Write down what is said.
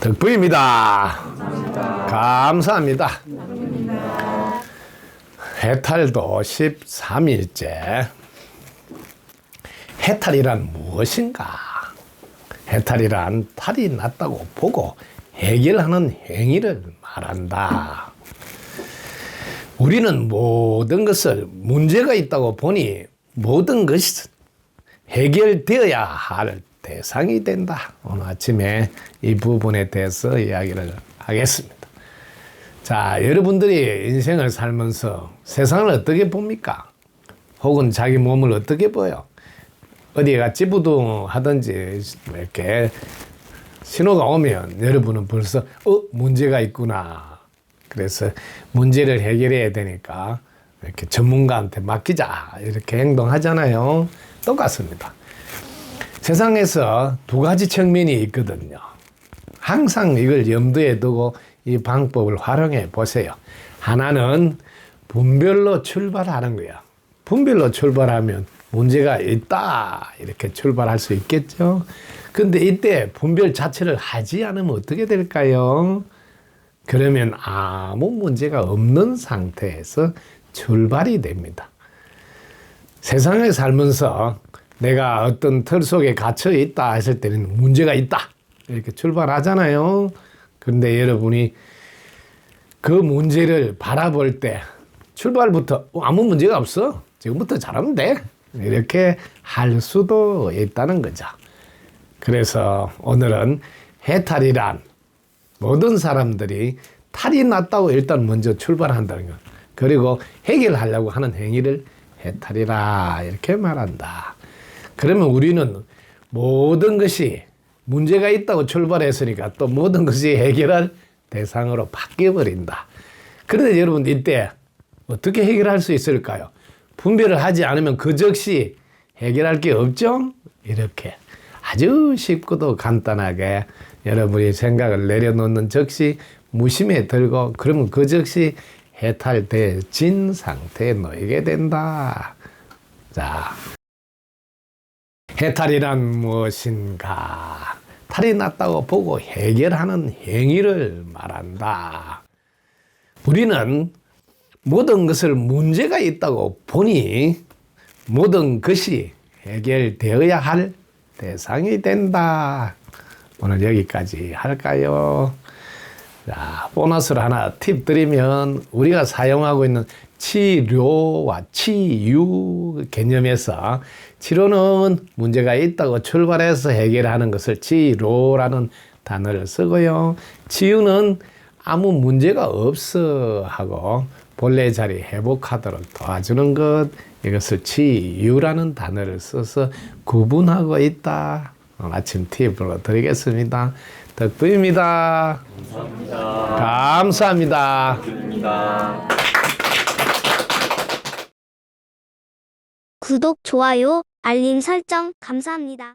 덕분입니다. 감사합니다. 해탈도 13일째. 해탈이란 무엇인가? 해탈이란 탈이 났다고 보고 해결하는 행위를 말한다. 우리는 모든 것을 문제가 있다고 보니 모든 것이 해결되어야 할 대상이 된다. 오늘 아침에 이 부분에 대해서 이야기를 하겠습니다. 자, 여러분들이 인생을 살면서 세상을 어떻게 봅니까? 혹은 자기 몸을 어떻게 보여? 어디가 찌부둥하든지 이렇게 신호가 오면 여러분은 벌써 어 문제가 있구나. 그래서 문제를 해결해야 되니까 이렇게 전문가한테 맡기자 이렇게 행동하잖아요. 똑같습니다. 세상에서 두 가지 측면이 있거든요. 항상 이걸 염두에 두고 이 방법을 활용해 보세요. 하나는 분별로 출발하는 거야. 분별로 출발하면 문제가 있다 이렇게 출발할 수 있겠죠. 근데 이때 분별 자체를 하지 않으면 어떻게 될까요? 그러면 아무 문제가 없는 상태에서 출발이 됩니다. 세상에 살면서 내가 어떤 틀 속에 갇혀 있다 했을 때는 문제가 있다. 이렇게 출발하잖아요. 그런데 여러분이 그 문제를 바라볼 때 출발부터 어, 아무 문제가 없어. 지금부터 잘하면 돼. 이렇게 할 수도 있다는 거죠. 그래서 오늘은 해탈이란 모든 사람들이 탈이 났다고 일단 먼저 출발한다는 것. 그리고 해결하려고 하는 행위를 해탈이라 이렇게 말한다. 그러면 우리는 모든 것이 문제가 있다고 출발했으니까 또 모든 것이 해결할 대상으로 바뀌어 버린다. 그런데 여러분 이때 어떻게 해결할 수 있을까요? 분별을 하지 않으면 그 즉시 해결할 게 없죠? 이렇게 아주 쉽고도 간단하게 여러분이 생각을 내려놓는 즉시 무심에 들고 그러면 그 즉시 해탈돼진 상태에 놓이게 된다. 자, 해탈이란 무엇인가? 탈이 났다고 보고 해결하는 행위를 말한다. 우리는 모든 것을 문제가 있다고 보니 모든 것이 해결되어야 할 대상이 된다. 오늘 여기까지 할까요? 자, 보너스를 하나 팁 드리면 우리가 사용하고 있는 치료와 치유 개념에서 치료는 문제가 있다고 출발해서 해결하는 것을 치료라는 단어를 쓰고요. 치유는 아무 문제가 없어 하고 본래 자리 회복하도록 도와주는 것 이것을 치유라는 단어를 써서 구분하고 있다. 아침 팁으로 드리겠습니다. 덕분입니다. 감사합니다. 구독, 좋아요, 알림 설정 감사합니다.